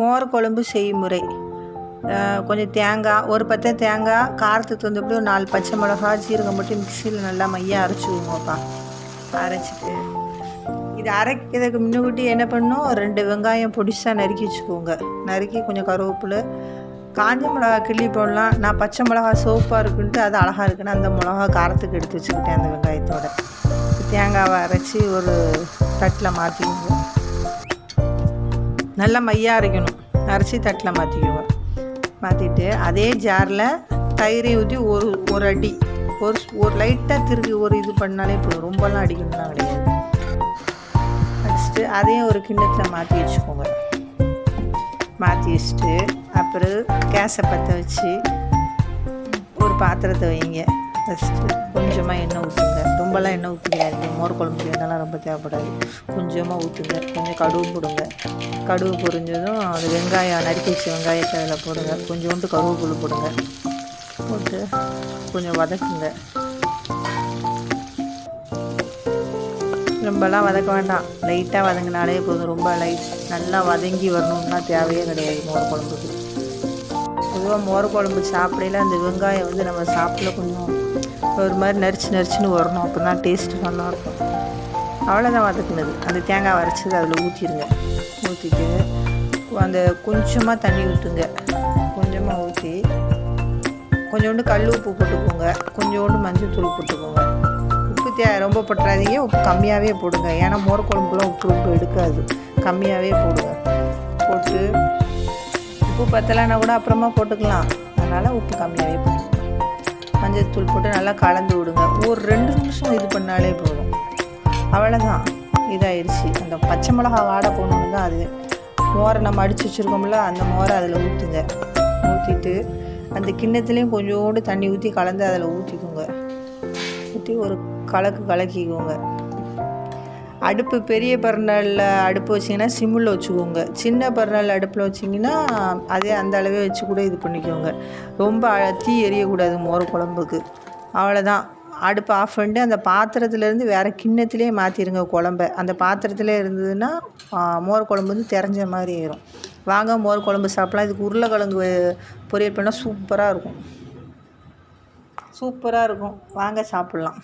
மோர் குழம்பு செய்முறை கொஞ்சம் தேங்காய் ஒரு பத்தை தேங்காய் காரத்துக்கு தகுந்தபடி ஒரு நாலு பச்சை மிளகா ஜீரகம் மட்டும் மிக்சியில் நல்லா மையாக அரைச்சிக்குவோம்ப்பா அரைச்சிட்டு இது அரைக்கிறதுக்கு முன்னக்கூட்டி என்ன பண்ணும் ரெண்டு வெங்காயம் பொடிசாக நறுக்கி வச்சுக்கோங்க. நறுக்கி கொஞ்சம் கருவேப்பிலை காஞ்ச மிளகா கிள்ளி போடலாம். நான் பச்சை மிளகா சோப்பாக இருக்குன்ட்டு அது அழகாக இருக்குன்னு அந்த மிளகா காரத்துக்கு எடுத்து வச்சுக்கிட்டேன் அந்த வெங்காயத்தோட. தேங்காவை அரைச்சி ஒரு தட்டில் மாற்றிக்கோங்க. நல்லா மையாக அரைக்கணும். அரிசி தட்டில் மாற்றிக்குவோம் மாற்றிட்டு அதே ஜாரில் தயிரை ஊற்றி ஒரு ஒரு அடி ஒரு ஒரு லைட்டாக திருப்பி ஒரு இது பண்ணாலே போதும். ரொம்பலாம் அடிக்கணும்லாம் கிடையாது. அடிச்சுட்டு அதையும் ஒரு கிண்ணத்தில் மாற்றி வச்சுக்கோங்க. மாற்றி வச்சுட்டு அப்புறம் கேஸை பற்ற வச்சு ஒரு பாத்திரத்தை வைங்க. ஃபஸ்ட்டு கொஞ்சமாக எண்ணெய் ஊற்றுங்க ரொம்பலாம் எண்ணெய் ஊற்றிக்காதீங்க மோர் குழம்புக்கு எண்ணெய்லாம் ரொம்ப தேவைப்படாது. கொஞ்சமாக ஊற்றுங்க கொஞ்சம் கடுகு போடுங்க. கடுகு பொரிஞ்சதும் அது வெங்காயம் நறுக்கி வச்ச வெங்காயத்தை அதில் போடுங்க. கொஞ்சோண்டு கருவேப்பிலை போடுங்க. போட்டு கொஞ்சம் வதக்குங்க. ரொம்பலாம் வதக்க வேண்டாம். லைட்டாக வதங்கினாலே போதும். ரொம்ப லைட் நல்லா வதங்கி வரணும்னா தேவையே கிடையாது மோர் குழம்புக்கு. பொதுவாக மோர குழம்பு சாப்பிடையில அந்த வெங்காயம் வந்து நம்ம சாப்பிட கொஞ்சம் ஒரு மாதிரி நரிச்சு நரிச்சுன்னு வரணும். அப்போ தான் டேஸ்ட்டு நல்லாயிருக்கும் அவ்வளோதான் வதக்குனது. அந்த தேங்காய் வரைச்சது அதில் ஊற்றிடுங்க ஊற்றிட்டு அந்த கொஞ்சமாக தண்ணி ஊற்றுங்க கொஞ்சமாக ஊற்றி கொஞ்சோண்டு கல் உப்பு போட்டுக்கோங்க. கொஞ்சோண்டு மஞ்சள் தூள் போட்டுக்கோங்க. உப்பு தே ரொம்ப போட்டுறாதீங்க உப்பு கம்மியாகவே போடுங்க. ஏன்னா மோர் குழம்புக்குலாம் உப்பு ரொம்ப எடுக்காது. கம்மியாகவே போடுங்க. போட்டு உப்பு பத்தலைன்னா கூட அப்புறமா போட்டுக்கலாம். அதனால் உப்பு கம்மியாகவே போட்டுக்கோங்க மஞ்சள் தூள் போட்டு நல்லா கலந்து விடுங்க. ஒரு ரெண்டு நிமிஷம் இது பண்ணாலே போதும். அவ்வளோதான் இதாயிடுச்சு அந்த பச்சை மிளகா வாடை போகணுன்னு தான் அது. மோரை நம்ம அடித்து வச்சுருக்கோம்ல அந்த மோரை அதில் ஊற்றுங்க ஊற்றிட்டு அந்த கிண்ணத்துலேயும் கொஞ்சோண்டு தண்ணி ஊற்றி கலந்து அதில் ஊற்றிக்கோங்க ஊற்றி ஒரு கலக்கு கலக்கிக்கோங்க. அடுப்பு பெரிய பர்னலில் அடுப்பு வச்சிங்கன்னா சிம்மில் வச்சுக்கோங்க. சின்ன பர்னல் அடுப்பில் வச்சிங்கன்னா அதே அந்த அளவே வச்சு கூட இது பண்ணிக்கோங்க. ரொம்ப தீ எரியக்கூடாது மோர் குழம்புக்கு. அவ்வளோதான் அடுப்பு ஆஃப் பண்ணிட்டு அந்த பாத்திரத்துலேருந்து வேறு கிண்ணத்துலேயே மாற்றிடுங்க குழம்ப. அந்த பாத்திரத்தில் இருந்ததுன்னா மோர் குழம்பு வந்து தெரிஞ்ச மாதிரி ஆயிரும். வாங்க மோர் குழம்பு சாப்பிட்லாம். இதுக்கு உருளைக்கிழங்கு பொரியல் பண்ணால் சூப்பராக இருக்கும். சூப்பராக இருக்கும். வாங்க சாப்பிட்லாம்.